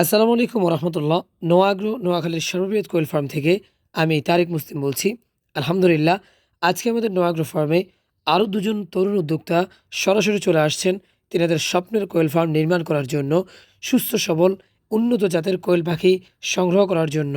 আসসালামু আলাইকুম রহমতুল্লাহ নোয়াগ্রো, নোয়াখালীর সর্ববৃহৎ কোয়েল ফার্ম থেকে আমি তারেক মুসলিম বলছি। আলহামদুলিল্লাহ, আজকে আমাদের নোয়াগ্রো ফার্মে আরও দুজন তরুণ উদ্যোক্তা সরাসরি চলে আসছেন। তিনাদের স্বপ্নের কোয়েল ফার্ম নির্মাণ করার জন্য, সুস্থ, সবল, উন্নত জাতের কোয়েল পাখি সংগ্রহ করার জন্য।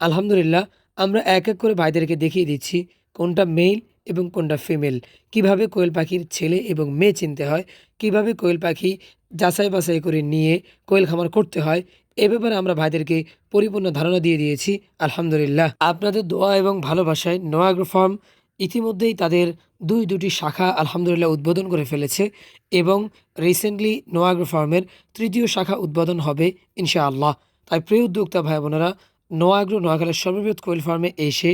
আলহামদুলিল্লাহ, আমরা এক এক করে ভাইদেরকে দেখিয়ে দিচ্ছি কোনটা মেল এবং কোনটা ফিমেল। কীভাবে কোয়েল পাখির ছেলে এবং মেয়ে চিনতে হয়, কীভাবে কোয়েল পাখি যাচাই বাছাই করে নিয়ে কোয়েল খামার করতে হয়। এ ব্যাপারে আমরা ভাইদেরকে পরিপূর্ণ ধারণা দিয়ে দিয়েছি। আলহামদুলিল্লাহ। আপনাদের দোয়া এবং ভালোবাসায় নোয়াগ্রো ফার্ম ইতিমধ্যেই তাদের দুই দুটি শাখা আলহামদুলিল্লাহ উদ্বোধন করে ফেলেছে এবং রিসেন্টলি নোয়াগ্র ফার্মের তৃতীয় শাখা উদ্বোধন হবে ইনশাআল্লাহ। তাই প্রিয় উদ্যোক্তা ভাই বোনেরা নোয়াগ্রো, নোয়াখালীর সর্ববৃহৎ কোয়েল ফার্মে এসে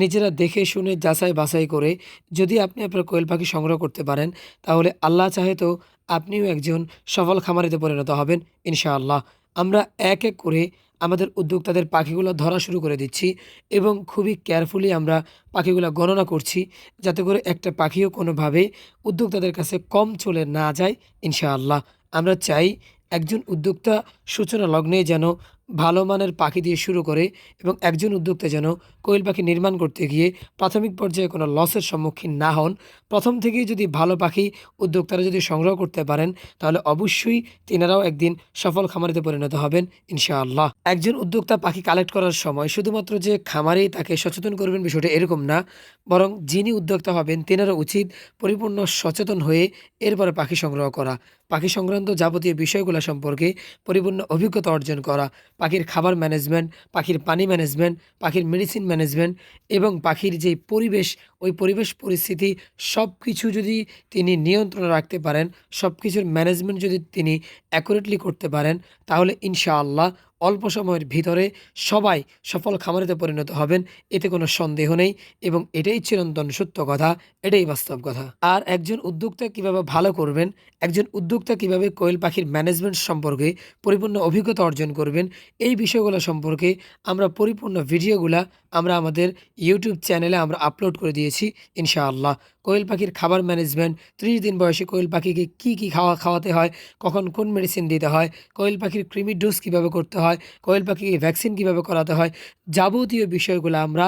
নিজেরা দেখে শুনে যাচাই বাছাই করে যদি আপনি আপনার কোয়েল পাখি সংগ্রহ করতে পারেন, তাহলে আল্লাহ চাহে তো আপনিও একজন সফল খামারিতে পরিণত হবেন, ইনশাআল্লাহ। আমরা এক এক করে আমাদের উদ্যোক্তাদের পাখিগুলো ধরা শুরু করে দিচ্ছি এবং খুবই কেয়ারফুলি আমরা পাখিগুলো গণনা করছি যাতে করে একটা পাখিও কোনোভাবে উদ্যোক্তাদের কাছে কম চলে না যায়, ইনশাআল্লাহ। আমরা চাই একজন উদ্যোক্তা সূচনা লগ্নে যেন ভালো মানের পাখি দিয়ে শুরু করে এবং একজন উদ্যোক্তা যেন কোয়েল পাখি নির্মাণ করতে গিয়ে প্রাথমিক পর্যায়ে কোনো লসের সম্মুখীন না হন। প্রথম থেকেই যদি ভালো পাখি উদ্যোক্তারা যদি সংগ্রহ করতে পারেন, তাহলে অবশ্যই তিনারাও একদিন সফল খামারিতে পরিণত হবেন, ইনশাআল্লাহ। একজন উদ্যোক্তা পাখি কালেক্ট করার সময় শুধুমাত্র যে খামারেই তাকে সচেতন করবেন বিষয়টা এরকম না, বরং যিনি উদ্যোক্তা হবেন তেনারা উচিত পরিপূর্ণ সচেতন হয়ে এরপরে পাখি সংগ্রহ করা, পাখি সংক্রান্ত যাবতীয় বিষয়গুলো সম্পর্কে পরিপূর্ণ অভিজ্ঞতা অর্জন করা পাখির খাবার ম্যানেজমেন্ট পাখির পানি ম্যানেজমেন্ট পাখির মেডিসিন ম্যানেজমেন্ট এবং পাখির যে পরিবেশ ওই পরিবেশ পরিস্থিতি সব কিছু যদি তিনি নিয়ন্ত্রণে রাখতে পারেন সব কিছুর ম্যানেজমেন্ট যদি তিনি অ্যাকুরেটলি করতে পারেন, তাহলে ইনশাআল্লাহ অল্প সময়ের ভিতরে সবাই সফল খামারিতে পরিণত হবেন, এতে কোনো সন্দেহ নেই এবং এটাই চিরন্তন সত্য কথা, এটাই বাস্তব কথা। আর একজন উদ্যোক্তা কীভাবে ভালো করবেন, একজন উদ্যোক্তা কীভাবে কোয়েল পাখির ম্যানেজমেন্ট সম্পর্কে পরিপূর্ণ অভিজ্ঞতা অর্জন করবেন, এই বিষয়গুলো সম্পর্কে আমরা পরিপূর্ণ ভিডিওগুলা আমরা আমাদের ইউটিউব চ্যানেলে আমরা আপলোড করে দিয়েছি। ইনশাআল্লাহ। কোয়েল পাখির খাবার ম্যানেজমেন্ট, ত্রিশ দিন বয়সে কোয়েল পাখিকে কি কি খাওয়া, খাওয়াতে হয়, কখন কোন মেডিসিন দিতে হয়, কোয়েল পাখির ক্রিমি ডোজ কীভাবে করতে হয়, কোয়েল পাখিকে ভ্যাকসিন কীভাবে করাতে হয়, যাবতীয় বিষয়গুলো আমরা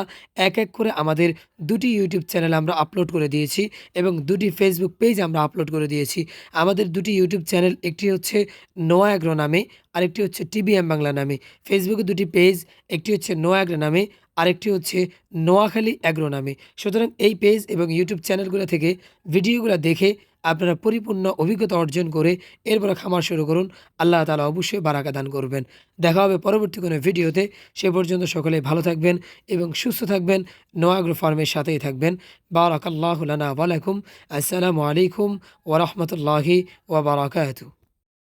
এক এক করে আমাদের দুটি ইউটিউব চ্যানেল আমরা আপলোড করে দিয়েছি এবং দুটি ফেসবুক পেজ আমরা আপলোড করে দিয়েছি। আমাদের দুটি ইউটিউব চ্যানেল একটি হচ্ছে নোয়া অ্যাগ্রো নামে আরেকটি হচ্ছে টিবিএম বাংলা নামে। ফেসবুকে দুটি পেজ একটি হচ্ছে নোয়া অ্যাগ্রো নামে আরেকটি হচ্ছে নোয়াখালী অ্যাগ্রো নামে। সুতরাং এই পেজ এবং ইউটিউব চ্যানেলগুলো থেকে ভিডিওগুলো দেখে আপনারা পরিপূর্ণ অভিজ্ঞতা অর্জন করে এরপরে খামার শুরু করুন। আল্লাহ তালা অবশ্যই বারাকা দান করবেন। দেখা হবে পরবর্তী কোনো ভিডিওতে। সে পর্যন্ত সকলে ভালো থাকবেন এবং সুস্থ থাকবেন। নোয়াগ্রো ফার্মের সাথেই থাকবেন। আলাইকুম আসসালামু আলাইকুম ওরহমতুল্লাহি ওবরাকাতু